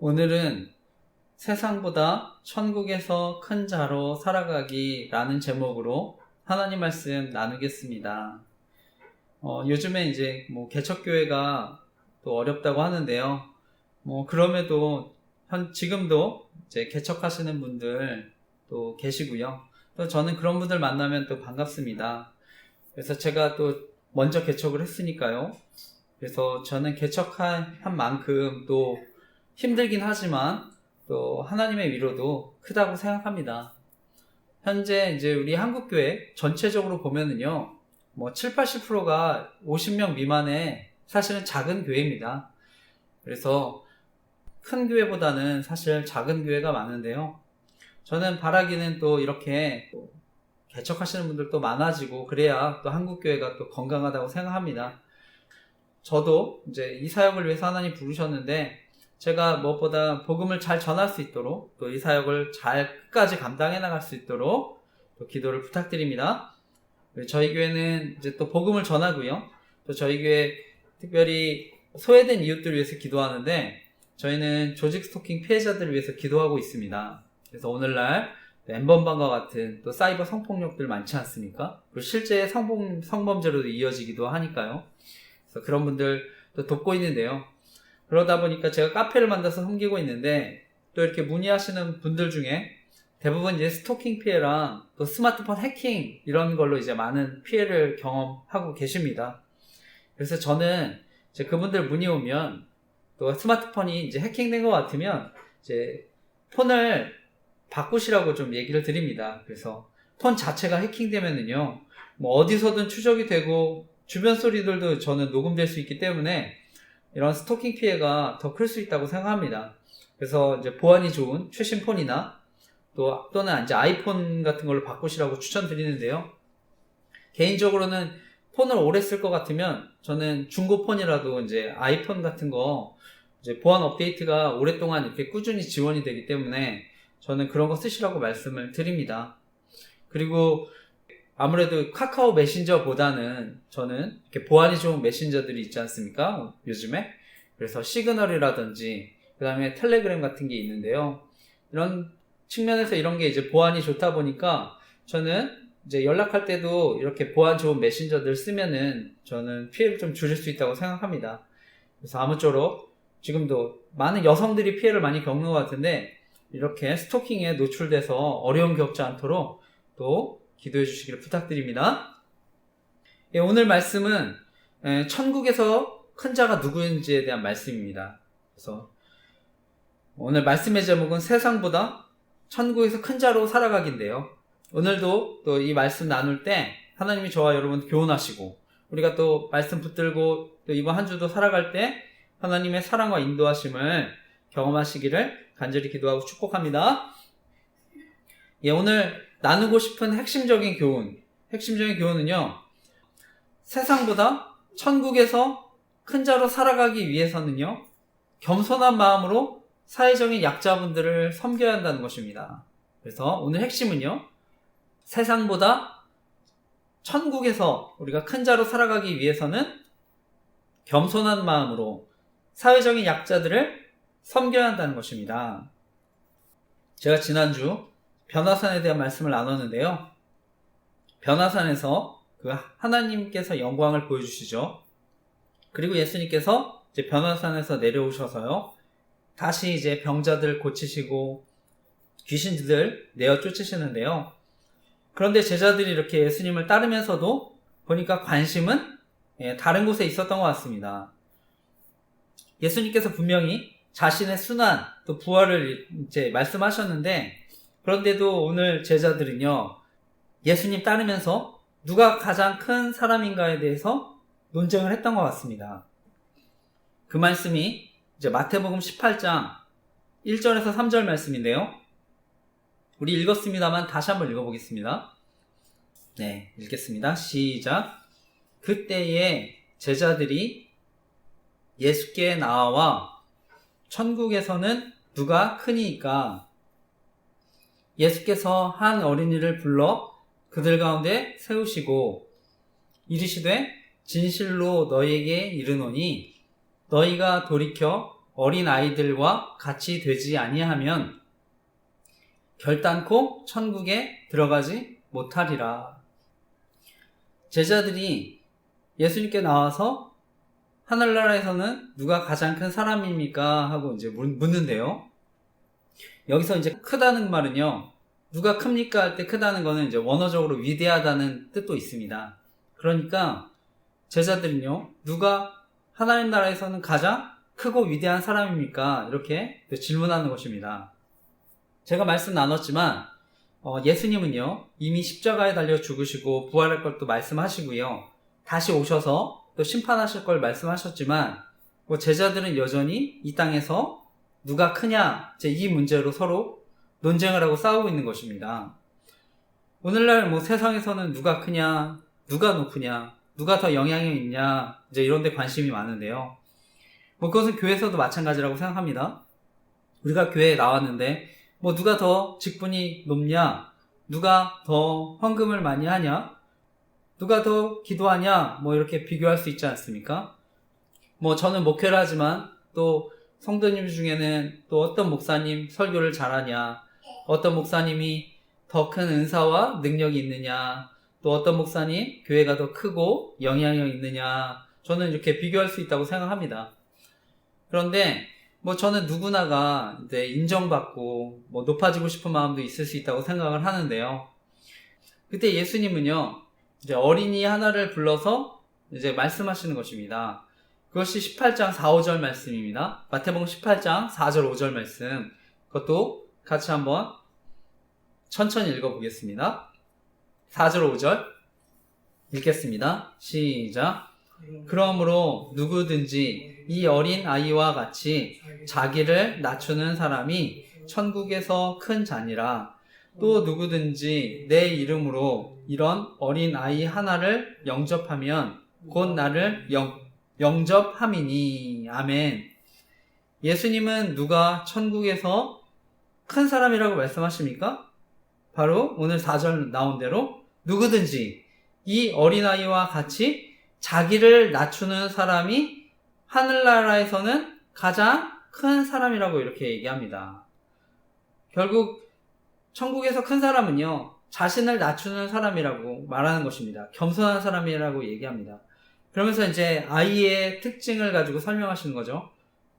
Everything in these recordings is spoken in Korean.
오늘은 세상보다 천국에서 큰 자로 살아가기라는 제목으로 하나님 말씀 나누겠습니다. 어, 요즘에 이제 뭐 개척교회가 또 어렵다고 하는데요. 뭐 그럼에도 현 지금도 이제 개척하시는 분들 또 계시고요. 또 저는 그런 분들 만나면 또 반갑습니다. 그래서 제가 또 먼저 개척을 했으니까요. 그래서 저는 개척한 한 만큼 또 힘들긴 하지만 또 하나님의 위로도 크다고 생각합니다. 현재 이제 우리 한국교회 전체적으로 보면은요, 뭐 7, 80%가 50명 미만의 사실은 작은 교회입니다. 그래서 큰 교회보다는 사실 작은 교회가 많은데요. 저는 바라기는 또 이렇게 또 개척하시는 분들도 많아지고 그래야 또 한국교회가 또 건강하다고 생각합니다. 저도 이제 이 사역을 위해서 하나님 부르셨는데 제가 무엇보다 복음을 잘 전할 수 있도록 또 이 사역을 잘 끝까지 감당해 나갈 수 있도록 또 기도를 부탁드립니다. 저희 교회는 이제 또 복음을 전하고요. 또 저희 교회 특별히 소외된 이웃들을 위해서 기도하는데 저희는 조직 스토킹 피해자들을 위해서 기도하고 있습니다. 그래서 오늘날 엠번방과 같은 또 사이버 성폭력들 많지 않습니까? 그리고 실제 성범, 성범죄로도 이어지기도 하니까요. 그래서 그런 분들 또 돕고 있는데요. 그러다 보니까 제가 카페를 만들어서 섬기고 있는데 또 이렇게 문의하시는 분들 중에 대부분 이제 스토킹 피해랑 또 스마트폰 해킹 이런 걸로 이제 많은 피해를 경험하고 계십니다. 그래서 저는 이제 그분들 문의 오면 또 스마트폰이 이제 해킹된 것 같으면 이제 폰을 바꾸시라고 좀 얘기를 드립니다. 그래서 폰 자체가 해킹되면은요, 뭐 어디서든 추적이 되고 주변 소리들도 저는 녹음될 수 있기 때문에 이런 스토킹 피해가 더 클 수 있다고 생각합니다. 그래서 이제 보안이 좋은 최신 폰이나 또 또는 이제 아이폰 같은 걸로 바꾸시라고 추천드리는데요. 개인적으로는 폰을 오래 쓸 것 같으면 저는 중고 폰이라도 이제 아이폰 같은 거 이제 보안 업데이트가 오랫동안 이렇게 꾸준히 지원이 되기 때문에 저는 그런 거 쓰시라고 말씀을 드립니다. 그리고 아무래도 카카오 메신저보다는 저는 이렇게 보안이 좋은 메신저들이 있지 않습니까? 요즘에. 그래서 시그널이라든지, 그 다음에 텔레그램 같은 게 있는데요. 이런 측면에서 이런 게 이제 보안이 좋다 보니까 저는 이제 연락할 때도 이렇게 보안 좋은 메신저들 쓰면은 저는 피해를 좀 줄일 수 있다고 생각합니다. 그래서 아무쪼록 지금도 많은 여성들이 피해를 많이 겪는 것 같은데 이렇게 스토킹에 노출돼서 어려움 겪지 않도록 또 기도해 주시기를 부탁드립니다. 예, 오늘 말씀은 예, 천국에서 큰 자가 누구인지에 대한 말씀입니다. 그래서 오늘 말씀의 제목은 세상보다 천국에서 큰 자로 살아가기인데요. 오늘도 또 이 말씀 나눌 때 하나님이 저와 여러분 교훈하시고 우리가 또 말씀 붙들고 또 이번 한 주도 살아갈 때 하나님의 사랑과 인도하심을 경험하시기를 간절히 기도하고 축복합니다. 예, 오늘 나누고 싶은 핵심적인 교훈, 핵심적인 교훈은요, 세상보다 천국에서 큰 자로 살아가기 위해서는요, 겸손한 마음으로 사회적인 약자분들을 섬겨야 한다는 것입니다. 그래서 오늘 핵심은요, 세상보다 천국에서 우리가 큰 자로 살아가기 위해서는 겸손한 마음으로 사회적인 약자들을 섬겨야 한다는 것입니다. 제가 지난주 변화산에 대한 말씀을 나눴는데요. 변화산에서 그 하나님께서 영광을 보여주시죠. 그리고 예수님께서 이제 변화산에서 내려오셔서요. 다시 이제 병자들 고치시고 귀신들 내어 쫓으시는데요. 그런데 제자들이 이렇게 예수님을 따르면서도 보니까 관심은 예, 다른 곳에 있었던 것 같습니다. 예수님께서 분명히 자신의 순환 또 부활을 이제 말씀하셨는데 그런데도 오늘 제자들은요 예수님 따르면서 누가 가장 큰 사람인가에 대해서 논쟁을 했던 것 같습니다. 그 말씀이 이제 마태복음 18장 1절에서 3절 말씀인데요. 우리 읽었습니다만 다시 한번 읽어보겠습니다. 네, 읽겠습니다. 시작. 그때에 제자들이 예수께 나와 천국에서는 누가 크니까 예수께서 한 어린이를 불러 그들 가운데 세우시고 이르시되 진실로 너희에게 이르노니 너희가 돌이켜 어린 아이들과 같이 되지 아니하면 결단코 천국에 들어가지 못하리라. 제자들이 예수님께 나와서 하늘나라에서는 누가 가장 큰 사람입니까? 하고 이제 묻는데요. 여기서 이제 크다는 말은요. 누가 큽니까? 할 때 크다는 거는 이제 원어적으로 위대하다는 뜻도 있습니다. 그러니까 제자들은요. 누가 하나님 나라에서는 가장 크고 위대한 사람입니까? 이렇게 질문하는 것입니다. 제가 말씀 나눴지만 어, 예수님은요 이미 십자가에 달려 죽으시고 부활할 것도 말씀하시고요 다시 오셔서 또 심판하실 걸 말씀하셨지만 뭐 제자들은 여전히 이 땅에서 누가 크냐 이제 이 문제로 서로 논쟁을 하고 싸우고 있는 것입니다. 오늘날 뭐 세상에서는 누가 크냐 누가 높으냐 누가 더 영향이 있냐 이제 이런 데 관심이 많은데요. 뭐 그것은 교회에서도 마찬가지라고 생각합니다. 우리가 교회에 나왔는데 뭐 누가 더 직분이 높냐? 누가 더 헌금을 많이 하냐? 누가 더 기도하냐? 뭐 이렇게 비교할 수 있지 않습니까? 뭐 저는 목회를 하지만 또 성도님 중에는 또 어떤 목사님 설교를 잘하냐? 어떤 목사님이 더 큰 은사와 능력이 있느냐? 또 어떤 목사님 교회가 더 크고 영향력 있느냐? 저는 이렇게 비교할 수 있다고 생각합니다. 그런데 뭐 저는 누구나가 이제 인정받고 뭐 높아지고 싶은 마음도 있을 수 있다고 생각을 하는데요. 그때 예수님은요, 이제 어린이 하나를 불러서 이제 말씀하시는 것입니다. 그것이 18장 4, 5절 말씀입니다. 마태복음 18장 4절, 5절 말씀. 그것도 같이 한번 천천히 읽어보겠습니다. 4절, 5절 읽겠습니다. 시작. 그러므로 누구든지 이 어린 아이와 같이 자기를 낮추는 사람이 천국에서 큰 자니라. 또 누구든지 내 이름으로 이런 어린 아이 하나를 영접하면 곧 나를 영, 영접함이니. 아멘. 예수님은 누가 천국에서 큰 사람이라고 말씀하십니까? 바로 오늘 4절 나온 대로 누구든지 이 어린아이와 같이 자기를 낮추는 사람이 하늘나라에서는 가장 큰 사람이라고 이렇게 얘기합니다. 결국 천국에서 큰 사람은요, 자신을 낮추는 사람이라고 말하는 것입니다. 겸손한 사람이라고 얘기합니다. 그러면서 이제 아이의 특징을 가지고 설명하시는 거죠.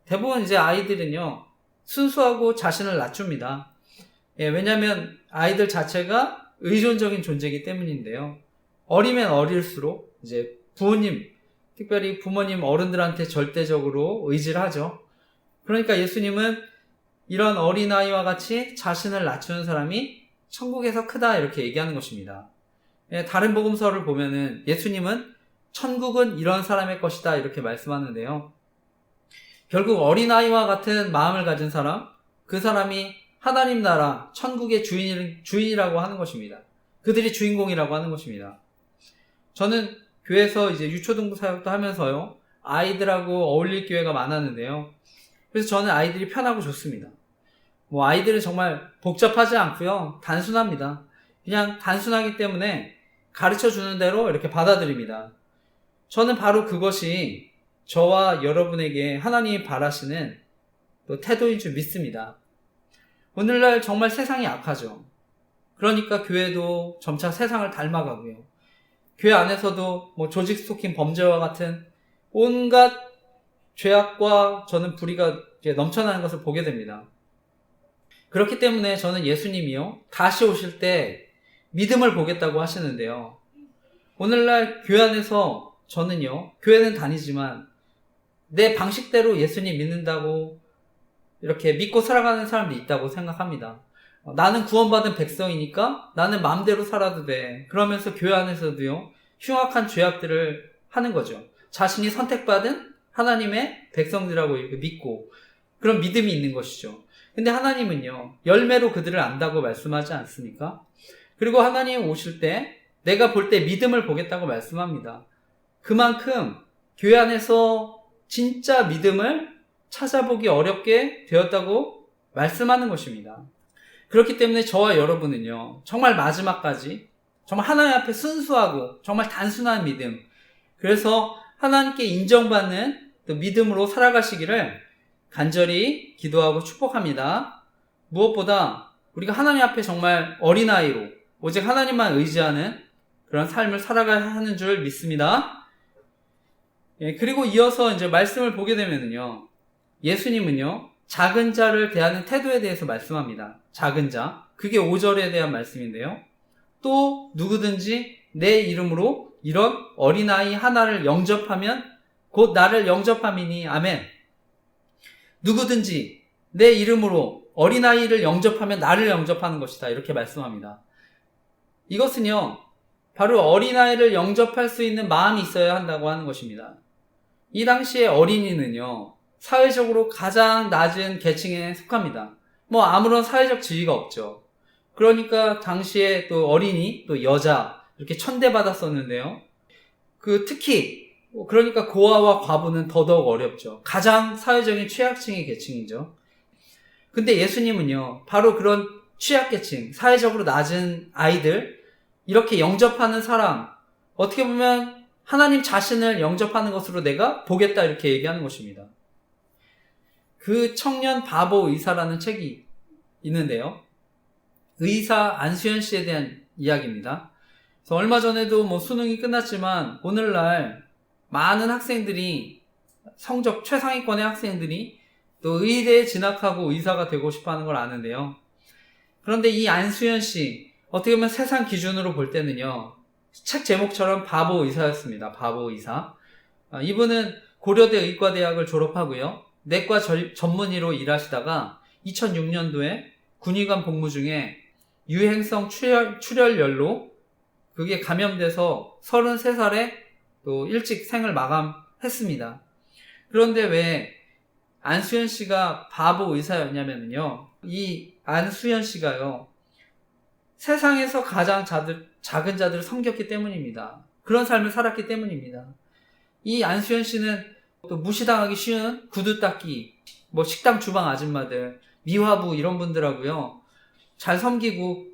대부분 이제 아이들은요, 순수하고 자신을 낮춥니다. 예, 왜냐하면 아이들 자체가 의존적인 존재이기 때문인데요. 어리면 어릴수록 이제 부모님, 특별히 부모님 어른들한테 절대적으로 의지를 하죠. 그러니까 예수님은 이런 어린아이와 같이 자신을 낮추는 사람이 천국에서 크다 이렇게 얘기하는 것입니다. 예, 다른 복음서를 보면은 예수님은 천국은 이런 사람의 것이다 이렇게 말씀하는데요. 결국 어린아이와 같은 마음을 가진 사람, 그 사람이 하나님 나라, 천국의 주인, 주인이라고 하는 것입니다. 그들이 주인공이라고 하는 것입니다. 저는 교회에서 이제 유초등부 사역도 하면서요, 아이들하고 어울릴 기회가 많았는데요. 그래서 저는 아이들이 편하고 좋습니다. 뭐 아이들은 정말 복잡하지 않고요, 단순합니다. 그냥 단순하기 때문에 가르쳐 주는 대로 이렇게 받아들입니다. 저는 바로 그것이 저와 여러분에게 하나님이 바라시는 또 태도인 줄 믿습니다. 오늘날 정말 세상이 악하죠. 그러니까 교회도 점차 세상을 닮아가고요. 교회 안에서도 뭐 조직 스토킹 범죄와 같은 온갖 죄악과 저는 불의가 넘쳐나는 것을 보게 됩니다. 그렇기 때문에 저는 예수님이요, 다시 오실 때 믿음을 보겠다고 하시는데요. 오늘날 교회 안에서 저는요, 교회는 다니지만 내 방식대로 예수님 믿는다고 이렇게 믿고 살아가는 사람도 있다고 생각합니다. 어, 나는 구원받은 백성이니까 나는 마음대로 살아도 돼. 그러면서 교회 안에서도요, 흉악한 죄악들을 하는 거죠. 자신이 선택받은 하나님의 백성들이라고 이렇게 믿고, 그런 믿음이 있는 것이죠. 근데 하나님은요, 열매로 그들을 안다고 말씀하지 않습니까? 그리고 하나님 오실 때, 내가 볼 때 믿음을 보겠다고 말씀합니다. 그만큼 교회 안에서 진짜 믿음을 찾아보기 어렵게 되었다고 말씀하는 것입니다. 그렇기 때문에 저와 여러분은요, 정말 마지막까지 정말 하나님 앞에 순수하고 정말 단순한 믿음, 그래서 하나님께 인정받는 믿음으로 살아가시기를 간절히 기도하고 축복합니다. 무엇보다 우리가 하나님 앞에 정말 어린아이로 오직 하나님만 의지하는 그런 삶을 살아가야 하는 줄 믿습니다. 예, 그리고 이어서 이제 말씀을 보게 되면요. 예수님은요, 작은 자를 대하는 태도에 대해서 말씀합니다. 작은 자. 그게 5절에 대한 말씀인데요. 또 누구든지 내 이름으로 이런 어린아이 하나를 영접하면 곧 나를 영접함이니 아멘. 누구든지 내 이름으로 어린아이를 영접하면 나를 영접하는 것이다. 이렇게 말씀합니다. 이것은요, 바로 어린아이를 영접할 수 있는 마음이 있어야 한다고 하는 것입니다. 이 당시에 어린이는요, 사회적으로 가장 낮은 계층에 속합니다. 뭐 아무런 사회적 지위가 없죠. 그러니까 당시에 또 어린이, 또 여자, 이렇게 천대받았었는데요. 그 특히, 그러니까 고아와 과부는 더더욱 어렵죠. 가장 사회적인 취약층의 계층이죠. 근데 예수님은요, 바로 그런 취약계층, 사회적으로 낮은 아이들, 이렇게 영접하는 사람, 어떻게 보면 하나님 자신을 영접하는 것으로 내가 보겠다 이렇게 얘기하는 것입니다. 그 청년 바보 의사라는 책이 있는데요. 의사 안수현 씨에 대한 이야기입니다. 그래서 얼마 전에도 뭐 수능이 끝났지만 오늘날 많은 학생들이 성적 최상위권의 학생들이 또 의대에 진학하고 의사가 되고 싶어 하는 걸 아는데요. 그런데 이 안수현 씨, 어떻게 보면 세상 기준으로 볼 때는요, 책 제목처럼 바보 의사였습니다. 바보 의사. 아, 이분은 고려대 의과대학을 졸업하고요. 내과 절- 전문의로 일하시다가 2006년도에 군의관 복무 중에 유행성 출혈, 출혈열로 그게 감염돼서 33살에 또 일찍 생을 마감했습니다. 그런데 왜 안수현 씨가 바보 의사였냐면요. 이 안수현 씨가요. 세상에서 가장 자들, 작은 자들을 섬겼기 때문입니다. 그런 삶을 살았기 때문입니다. 이 안수현 씨는 또 무시당하기 쉬운 구두 닦기, 뭐 식당 주방 아줌마들, 미화부 이런 분들하고요. 잘 섬기고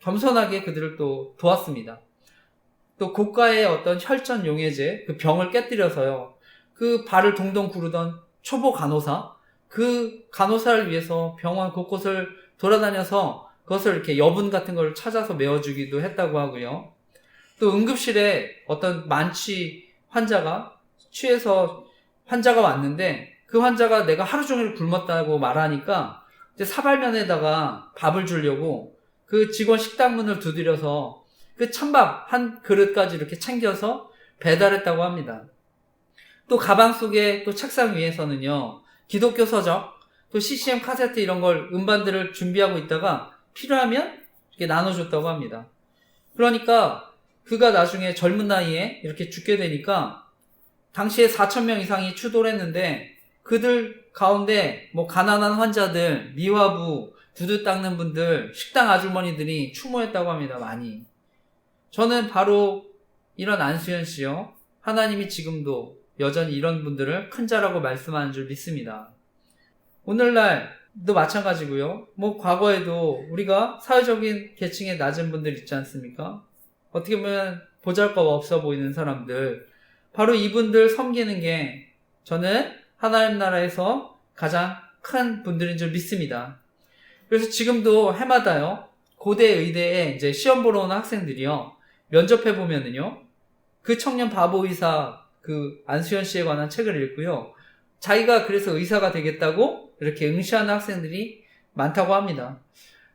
겸손하게 그들을 또 도왔습니다. 또 고가의 어떤 혈전 용해제, 그 병을 깨뜨려서요. 그 발을 동동 구르던 초보 간호사, 그 간호사를 위해서 병원 곳곳을 돌아다녀서 그것을 이렇게 여분 같은 걸 찾아서 메워주기도 했다고 하고요. 또 응급실에 어떤 만취 환자가 취해서 환자가 왔는데 그 환자가 내가 하루 종일 굶었다고 말하니까 이제 사발면에다가 밥을 주려고 그 직원 식당 문을 두드려서 그 찬밥 한 그릇까지 이렇게 챙겨서 배달했다고 합니다. 또 가방 속에 또 책상 위에서는요 기독교 서적 또 CCM 카세트 이런 걸 음반들을 준비하고 있다가 필요하면 이렇게 나눠줬다고 합니다. 그러니까 그가 나중에 젊은 나이에 이렇게 죽게 되니까 당시에 4천명 이상이 추도를 했는데 그들 가운데 뭐 가난한 환자들, 미화부, 두두 닦는 분들, 식당 아주머니들이 추모했다고 합니다. 많이. 저는 바로 이런 안수현 씨요. 하나님이 지금도 여전히 이런 분들을 큰 자라고 말씀하는 줄 믿습니다. 오늘날 도 마찬가지고요. 뭐 과거에도 우리가 사회적인 계층의 낮은 분들 있지 않습니까? 어떻게 보면 보잘것 없어 보이는 사람들 바로 이분들 섬기는 게 저는 하나님 나라에서 가장 큰 분들인 줄 믿습니다. 그래서 지금도 해마다요 고대 의대에 이제 시험 보러 오는 학생들이요 면접해 보면은요 그 청년 바보 의사 그 안수현 씨에 관한 책을 읽고요 자기가 그래서 의사가 되겠다고 이렇게 응시하는 학생들이 많다고 합니다.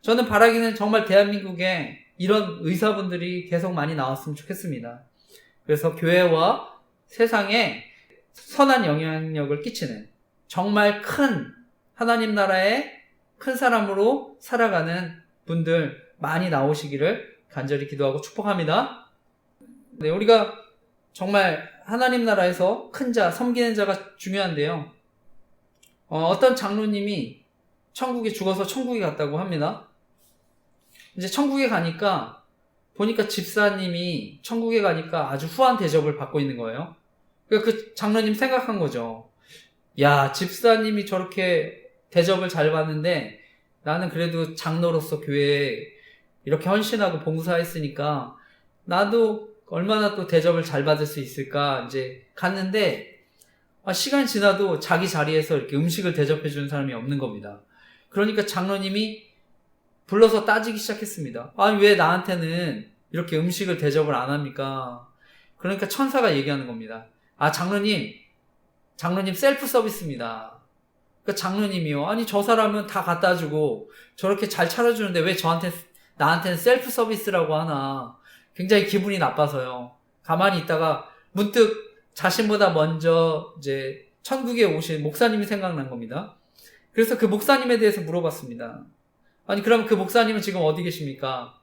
저는 바라기는 정말 대한민국에 이런 의사분들이 계속 많이 나왔으면 좋겠습니다. 그래서 교회와 세상에 선한 영향력을 끼치는 정말 큰 하나님 나라의 큰 사람으로 살아가는 분들 많이 나오시기를 간절히 기도하고 축복합니다. 네, 우리가 정말 하나님 나라에서 큰 자, 섬기는 자가 중요한데요. 어, 떤 장로님이 천국에 죽어서 천국에 갔다고 합니다. 이제 천국에 가니까 보니까 집사님이 천국에 가니까 아주 후한 대접을 받고 있는 거예요. 그러니까 그 장로님 생각한 거죠. 야, 집사님이 저렇게 대접을 잘 받는데 나는 그래도 장로로서 교회에 이렇게 헌신하고 봉사했으니까 나도 얼마나 또 대접을 잘 받을 수 있을까 이제 갔는데 아, 시간이 지나도 자기 자리에서 이렇게 음식을 대접해 주는 사람이 없는 겁니다. 그러니까 장로님이 불러서 따지기 시작했습니다. 아니, 왜 나한테는 이렇게 음식을 대접을 안 합니까? 그러니까 천사가 얘기하는 겁니다. 아, 장로님, 장로님 셀프 서비스입니다. 그러니까 장로님이요. 아니, 저 사람은 다 갖다 주고 저렇게 잘 차려주는데 왜 저한테, 나한테는 셀프 서비스라고 하나. 굉장히 기분이 나빠서요. 가만히 있다가 문득 자신보다 먼저 이제 천국에 오신 목사님이 생각난 겁니다. 그래서 그 목사님에 대해서 물어봤습니다. 아니, 그럼 그 목사님은 지금 어디 계십니까?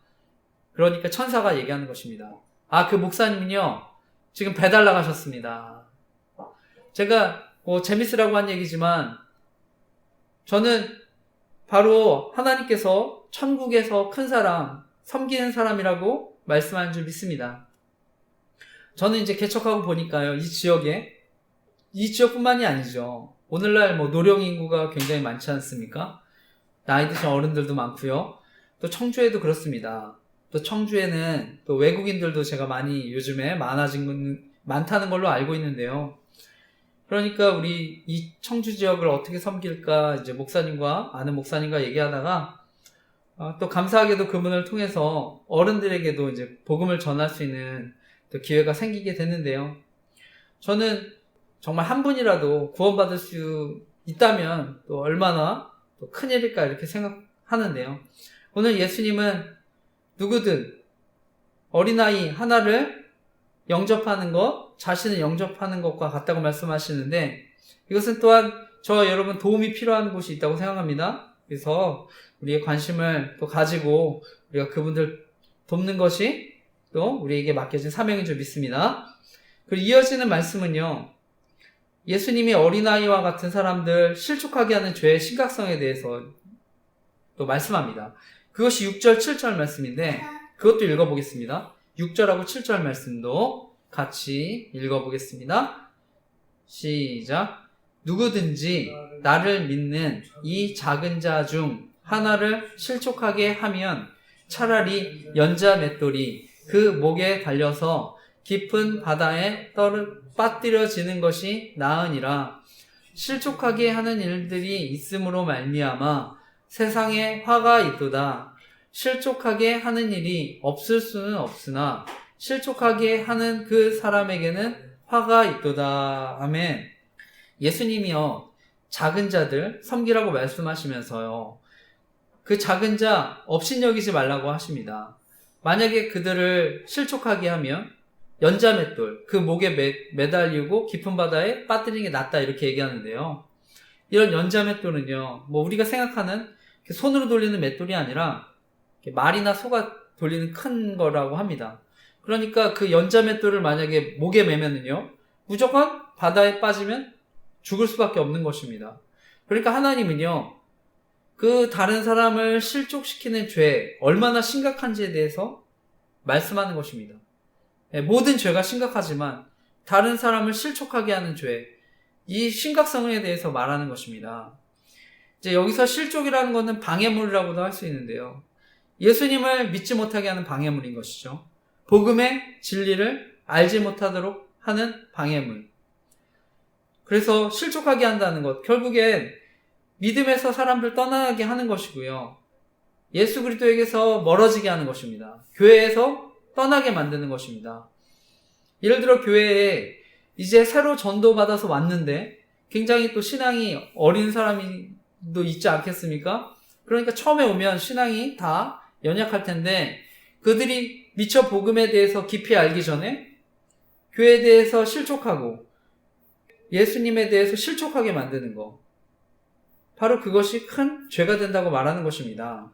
그러니까 천사가 얘기하는 것입니다. 아, 그 목사님은요, 지금 배달 나가셨습니다. 제가 뭐 재밌으라고 한 얘기지만, 저는 바로 하나님께서 천국에서 큰 사람, 섬기는 사람이라고 말씀하는 줄 믿습니다. 저는 이제 개척하고 보니까요, 이 지역에, 이 지역뿐만이 아니죠. 오늘날 뭐 노령 인구가 굉장히 많지 않습니까? 나이 드신 어른들도 많고요. 또 청주에도 그렇습니다. 또 청주에는 또 외국인들도 제가 많이 요즘에 많아진 건 많다는 걸로 알고 있는데요. 그러니까 우리 이 청주 지역을 어떻게 섬길까 이제 목사님과 아는 목사님과 얘기하다가 어, 또 감사하게도 그분을 통해서 어른들에게도 이제 복음을 전할 수 있는 또 기회가 생기게 됐는데요. 저는 정말 한 분이라도 구원받을 수 있다면 또 얼마나 또 큰일일까 이렇게 생각하는데요. 오늘 예수님은 누구든 어린아이 하나를 영접하는 것, 자신을 영접하는 것과 같다고 말씀하시는데 이것은 또한 저 여러분 도움이 필요한 곳이 있다고 생각합니다. 그래서 우리의 관심을 또 가지고 우리가 그분들 돕는 것이 또 우리에게 맡겨진 사명인 줄 믿습니다. 그리고 이어지는 말씀은요. 예수님이 어린아이와 같은 사람들 실족하게 하는 죄의 심각성에 대해서 또 말씀합니다. 그것이 6절, 7절 말씀인데 그것도 읽어보겠습니다. 6절하고 7절 말씀도 같이 읽어보겠습니다. 시작. 누구든지 나를 믿는 이 작은 자 중 하나를 실족하게 하면 차라리 연자 맷돌이 그 목에 달려서 깊은 바다에 떨어 빠뜨려지는 것이 나으니라. 실족하게 하는 일들이 있음으로 말미암아 세상에 화가 있도다. 실족하게 하는 일이 없을 수는 없으나 실족하게 하는 그 사람에게는 화가 있도다. 아멘. 예수님이요. 작은 자들 섬기라고 말씀하시면서요. 그 작은 자 업신여기지 말라고 하십니다. 만약에 그들을 실족하게 하면 연자맷돌 그 목에 매, 매달리고 깊은 바다에 빠뜨리는 게 낫다 이렇게 얘기하는데요. 이런 연자맷돌은요. 뭐 우리가 생각하는 손으로 돌리는 맷돌이 아니라 말이나 소가 돌리는 큰 거라고 합니다. 그러니까 그 연자맷돌을 만약에 목에 매면은요. 무조건 바다에 빠지면 죽을 수밖에 없는 것입니다. 그러니까 하나님은요. 그 다른 사람을 실족시키는 죄 얼마나 심각한지에 대해서 말씀하는 것입니다. 예, 모든 죄가 심각하지만 다른 사람을 실족하게 하는 죄, 이 심각성에 대해서 말하는 것입니다. 이제 여기서 실족이라는 것은 방해물이라고도 할 수 있는데요. 예수님을 믿지 못하게 하는 방해물인 것이죠. 복음의 진리를 알지 못하도록 하는 방해물. 그래서 실족하게 한다는 것, 결국엔 믿음에서 사람들 떠나게 하는 것이고요. 예수 그리스도에게서 멀어지게 하는 것입니다. 교회에서 떠나게 만드는 것입니다. 예를 들어 교회에 이제 새로 전도받아서 왔는데 굉장히 또 신앙이 어린 사람도 있지 않겠습니까? 그러니까 처음에 오면 신앙이 다 연약할 텐데 그들이 미처 복음에 대해서 깊이 알기 전에 교회에 대해서 실족하고 예수님에 대해서 실족하게 만드는 거. 바로 그것이 큰 죄가 된다고 말하는 것입니다.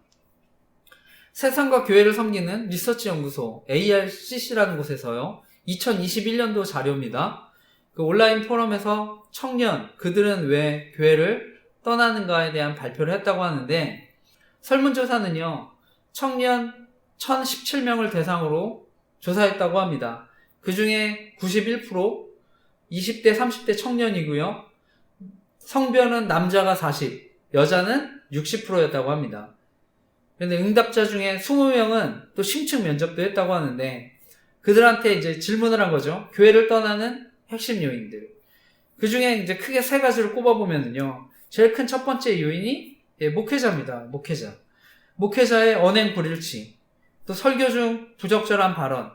세상과 교회를 섬기는 리서치 연구소 ARCC라는 곳에서요. 2021년도 자료입니다. 그 온라인 포럼에서 청년 그들은 왜 교회를 떠나는가에 대한 발표를 했다고 하는데 설문조사는요. 청년 1017명을 대상으로 조사했다고 합니다. 그 중에 91% 20대 30대 청년이고요. 성별은 남자가 40, 여자는 60%였다고 합니다. 그런데 응답자 중에 20명은 또 심층 면접도 했다고 하는데 그들한테 이제 질문을 한 거죠. 교회를 떠나는 핵심 요인들. 그 중에 이제 크게 세 가지를 꼽아보면요. 제일 큰 첫 번째 요인이 예, 목회자입니다. 목회자. 목회자의 언행 불일치, 또 설교 중 부적절한 발언,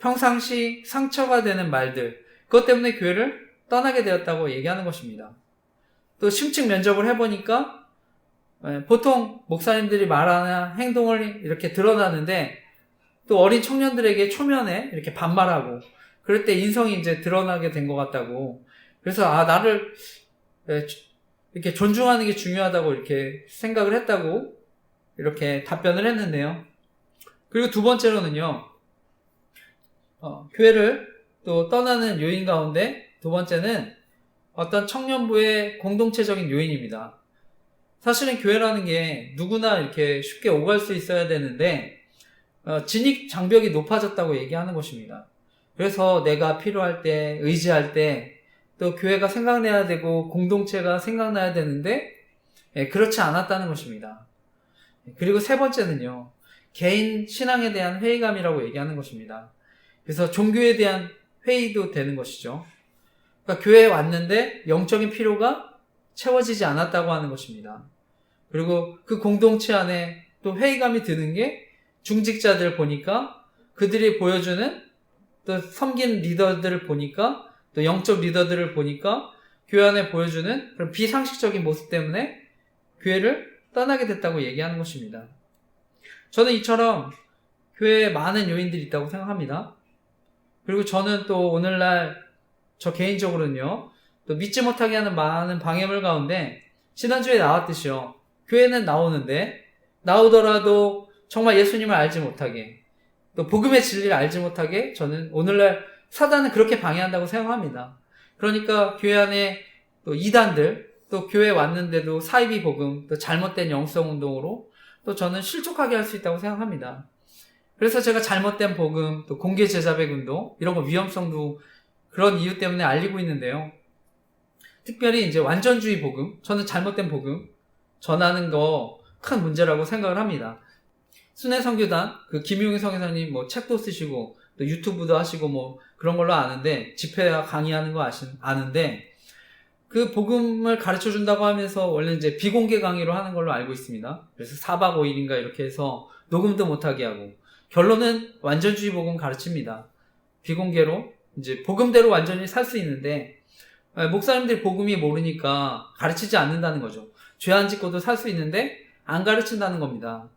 평상시 상처가 되는 말들, 그것 때문에 교회를 떠나게 되었다고 얘기하는 것입니다. 또 심층 면접을 해보니까 예, 보통 목사님들이 말하는 행동을 이렇게 드러나는데 또 어린 청년들에게 초면에 이렇게 반말하고 그럴 때 인성이 이제 드러나게 된 것 같다고 그래서 아 나를 예, 이렇게 존중하는 게 중요하다고 이렇게 생각을 했다고 이렇게 답변을 했는데요. 그리고 두 번째로는요, 어, 교회를 또 떠나는 요인 가운데 두 번째는 어떤 청년부의 공동체적인 요인입니다. 사실은 교회라는 게 누구나 이렇게 쉽게 오갈 수 있어야 되는데, 어, 진입 장벽이 높아졌다고 얘기하는 것입니다. 그래서 내가 필요할 때, 의지할 때, 또 교회가 생각나야 되고, 공동체가 생각나야 되는데, 예, 그렇지 않았다는 것입니다. 그리고 세 번째는요, 개인 신앙에 대한 회의감이라고 얘기하는 것입니다. 그래서 종교에 대한 회의도 되는 것이죠. 그러니까 교회에 왔는데 영적인 필요가 채워지지 않았다고 하는 것입니다. 그리고 그 공동체 안에 또 회의감이 드는 게 중직자들 보니까 그들이 보여주는 또 섬긴 리더들을 보니까 또 영적 리더들을 보니까 교회 안에 보여주는 그런 비상식적인 모습 때문에 교회를 떠나게 됐다고 얘기하는 것입니다. 저는 이처럼 교회에 많은 요인들이 있다고 생각합니다. 그리고 저는 또 오늘날 저 개인적으로는요, 또 믿지 못하게 하는 많은 방해물 가운데 지난주에 나왔듯이요. 교회는 나오는데 나오더라도 정말 예수님을 알지 못하게 또 복음의 진리를 알지 못하게 저는 오늘날 사단은 그렇게 방해한다고 생각합니다. 그러니까 교회 안에 또 이단들 또 교회 왔는데도 사이비 복음 또 잘못된 영성 운동으로 또 저는 실족하게 할 수 있다고 생각합니다. 그래서 제가 잘못된 복음 또 공개 제자백 운동 이런 거 위험성도 그런 이유 때문에 알리고 있는데요. 특별히 이제 완전주의 복음 저는 잘못된 복음 전하는 거 큰 문제라고 생각을 합니다. 순회 선교단 그 김용희 성교사님 뭐 책도 쓰시고 또 유튜브도 하시고 뭐 그런 걸로 아는데 집회와 강의하는 거 아시, 아는데 그 복음을 가르쳐 준다고 하면서 원래 이제 비공개 강의로 하는 걸로 알고 있습니다. 그래서 4박 5일인가 이렇게 해서 녹음도 못하게 하고 결론은 완전주의 복음 가르칩니다. 비공개로 이제 복음대로 완전히 살 수 있는데 목사님들이 복음이 모르니까 가르치지 않는다는 거죠. 죄 안 짓고도 살 수 있는데 안 가르친다는 겁니다.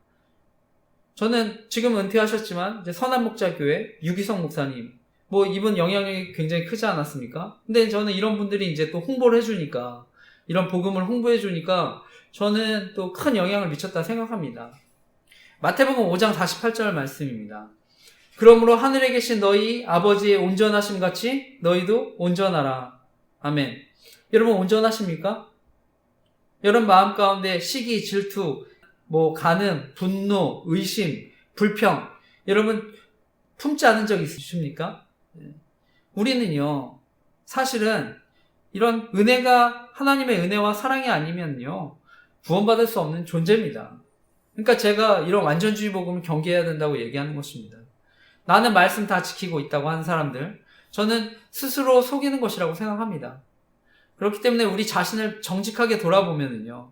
저는 지금 은퇴하셨지만 이제 선한 목자 교회 유기성 목사님 뭐 이분 영향력이 굉장히 크지 않았습니까? 근데 저는 이런 분들이 이제 또 홍보를 해주니까 이런 복음을 홍보해주니까 저는 또 큰 영향을 미쳤다 생각합니다. 마태복음 5장 48절 말씀입니다. 그러므로 하늘에 계신 너희 아버지의 온전하심 같이 너희도 온전하라. 아멘. 여러분 온전하십니까? 여러분 마음 가운데 시기, 질투, 뭐 간음, 분노, 의심, 불평 여러분 품지 않은 적 있으십니까? 우리는요 사실은 이런 은혜가 하나님의 은혜와 사랑이 아니면요 구원받을 수 없는 존재입니다. 그러니까 제가 이런 완전주의 복음을 경계해야 된다고 얘기하는 것입니다. 나는 말씀 다 지키고 있다고 하는 사람들 저는 스스로 속이는 것이라고 생각합니다. 그렇기 때문에 우리 자신을 정직하게 돌아보면은요.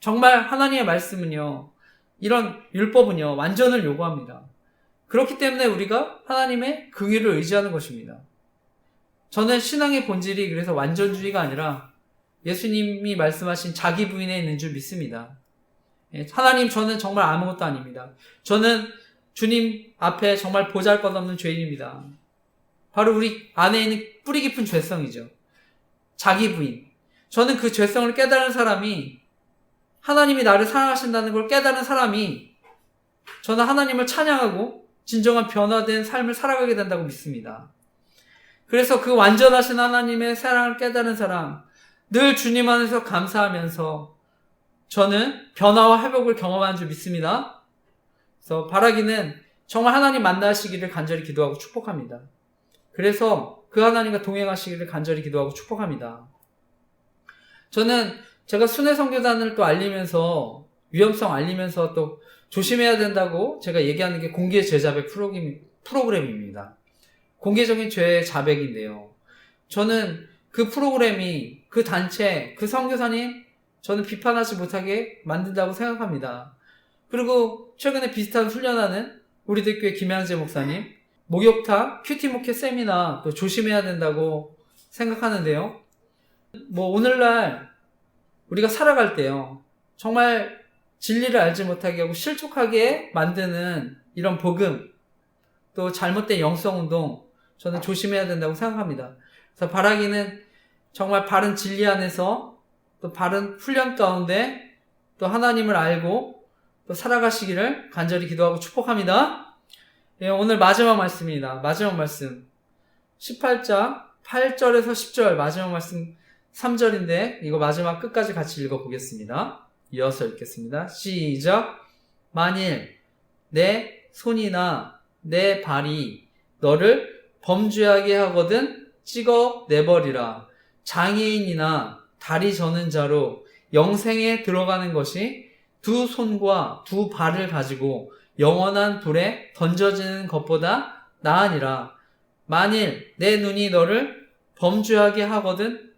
정말 하나님의 말씀은요. 이런 율법은요. 완전을 요구합니다. 그렇기 때문에 우리가 하나님의 긍휼을 의지하는 것입니다. 저는 신앙의 본질이 그래서 완전주의가 아니라 예수님이 말씀하신 자기 부인에 있는 줄 믿습니다. 예, 하나님 저는 정말 아무것도 아닙니다. 저는 주님 앞에 정말 보잘 것 없는 죄인입니다. 바로 우리 안에 있는 뿌리 깊은 죄성이죠. 자기 부인. 저는 그 죄성을 깨달은 사람이 하나님이 나를 사랑하신다는 걸 깨달은 사람이 저는 하나님을 찬양하고 진정한 변화된 삶을 살아가게 된다고 믿습니다. 그래서 그 완전하신 하나님의 사랑을 깨달은 사람, 늘 주님 안에서 감사하면서 저는 변화와 회복을 경험한 줄 믿습니다. 그래서 바라기는 정말 하나님 만나시기를 간절히 기도하고 축복합니다. 그래서 그 하나님과 동행하시기를 간절히 기도하고 축복합니다. 저는 제가 순회 선교단을 또 알리면서 위험성 알리면서 또 조심해야 된다고 제가 얘기하는 게 공개 제자백 프로그램입니다. 공개적인 죄 자백인데요. 저는 그 프로그램이, 그 단체, 그 선교사님, 저는 비판하지 못하게 만든다고 생각합니다. 그리고 최근에 비슷한 훈련하는 우리들 교회 김양재 목사님, 목욕탕, 큐티 목회 세미나 또 조심해야 된다고 생각하는데요. 뭐 오늘날 우리가 살아갈 때요. 정말 진리를 알지 못하게 하고 실족하게 만드는 이런 복음, 또 잘못된 영성 운동, 저는 조심해야 된다고 생각합니다. 그래서 바라기는 정말 바른 진리 안에서 또 바른 훈련 가운데 또 하나님을 알고 또 살아가시기를 간절히 기도하고 축복합니다. 예, 오늘 마지막 말씀입니다. 마지막 말씀. 18장 8절에서 10절 마지막 말씀 3절인데 이거 마지막 끝까지 같이 읽어보겠습니다. 이어서 읽겠습니다. 시작. 만일 내 손이나 내 발이 너를 범죄하게 하거든 찍어 내버리라. 장애인이나 다리 저는 자로 영생에 들어가는 것이 두 손과 두 발을 가지고 영원한 불에 던져지는 것보다 나으니라. 만일 내 눈이 너를 범죄하게 하거든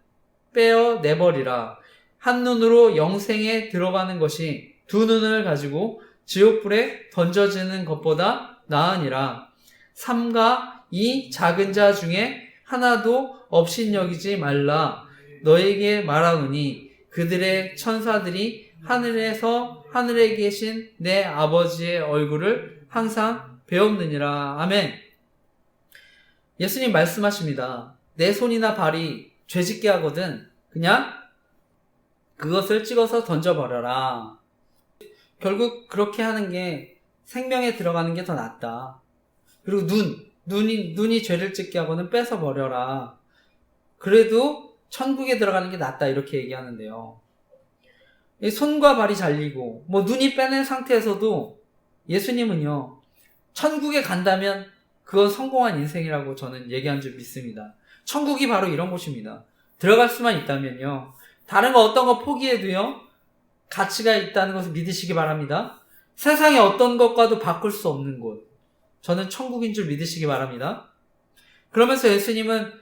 빼어 내버리라. 한 눈으로 영생에 들어가는 것이 두 눈을 가지고 지옥불에 던져지는 것보다 나으니라. 삼가 이 작은 자 중에 하나도 없인 여기지 말라. 너에게 말하노니 그들의 천사들이 하늘에서 하늘에 계신 내 아버지의 얼굴을 항상 배웠느니라. 아멘. 예수님 말씀하십니다. 내 손이나 발이 죄짓게 하거든 그냥 그것을 찍어서 던져버려라. 결국 그렇게 하는 게 생명에 들어가는 게 더 낫다. 그리고 눈, 눈이, 눈이 죄를 짓게 하고는 뺏어버려라. 그래도 천국에 들어가는 게 낫다. 이렇게 얘기하는데요. 이 손과 발이 잘리고, 뭐 눈이 빼낸 상태에서도 예수님은요, 천국에 간다면 그건 성공한 인생이라고 저는 얘기한 줄 믿습니다. 천국이 바로 이런 곳입니다. 들어갈 수만 있다면요. 다른 거 어떤 거 포기해도요. 가치가 있다는 것을 믿으시기 바랍니다. 세상의 어떤 것과도 바꿀 수 없는 곳. 저는 천국인 줄 믿으시기 바랍니다. 그러면서 예수님은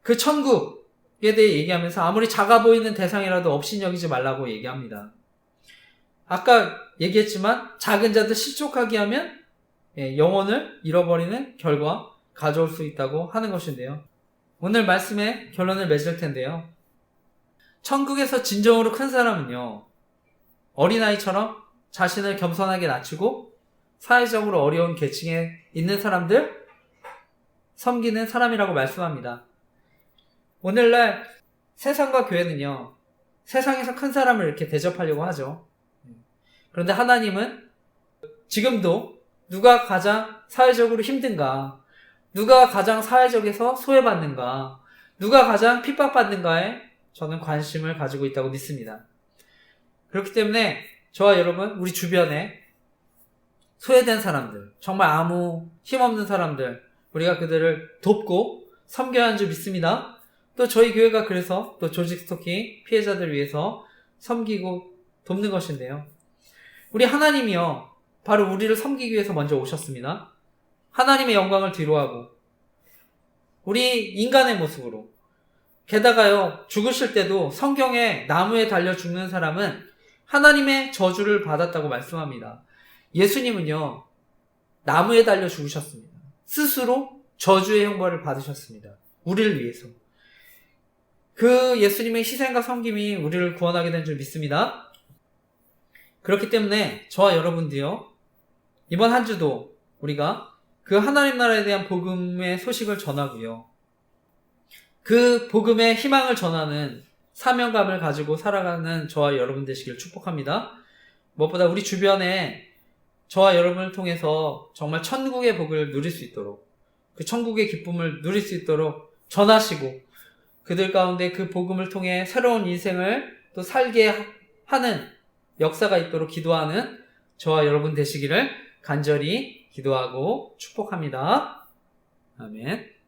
그 천국에 대해 얘기하면서 아무리 작아 보이는 대상이라도 없인 여기지 말라고 얘기합니다. 아까 얘기했지만 작은 자들 실족하게 하면 예, 영혼을 잃어버리는 결과 가져올 수 있다고 하는 것인데요. 오늘 말씀의 결론을 맺을 텐데요. 천국에서 진정으로 큰 사람은요, 어린아이처럼 자신을 겸손하게 낮추고 사회적으로 어려운 계층에 있는 사람들 섬기는 사람이라고 말씀합니다. 오늘날 세상과 교회는요, 세상에서 큰 사람을 이렇게 대접하려고 하죠. 그런데 하나님은 지금도 누가 가장 사회적으로 힘든가, 누가 가장 사회적에서 소외받는가, 누가 가장 핍박받는가에 저는 관심을 가지고 있다고 믿습니다. 그렇기 때문에 저와 여러분, 우리 주변에 소외된 사람들, 정말 아무 힘없는 사람들, 우리가 그들을 돕고 섬겨야 하는 줄 믿습니다. 또 저희 교회가 그래서 또 조직 스토킹 피해자들을 위해서 섬기고 돕는 것인데요. 우리 하나님이요, 바로 우리를 섬기기 위해서 먼저 오셨습니다. 하나님의 영광을 뒤로하고, 우리 인간의 모습으로, 게다가요, 죽으실 때도 성경에 나무에 달려 죽는 사람은 하나님의 저주를 받았다고 말씀합니다. 예수님은요, 나무에 달려 죽으셨습니다. 스스로 저주의 형벌을 받으셨습니다. 우리를 위해서. 그 예수님의 희생과 섬김이 우리를 구원하게 된 줄 믿습니다. 그렇기 때문에 저와 여러분도요, 이번 한 주도 우리가 그 하나님 나라에 대한 복음의 소식을 전하고요. 그 복음의 희망을 전하는 사명감을 가지고 살아가는 저와 여러분 되시길 축복합니다. 무엇보다 우리 주변에 저와 여러분을 통해서 정말 천국의 복을 누릴 수 있도록 그 천국의 기쁨을 누릴 수 있도록 전하시고 그들 가운데 그 복음을 통해 새로운 인생을 또 살게 하는 역사가 있도록 기도하는 저와 여러분 되시기를 간절히 기도하고 축복합니다. 아멘.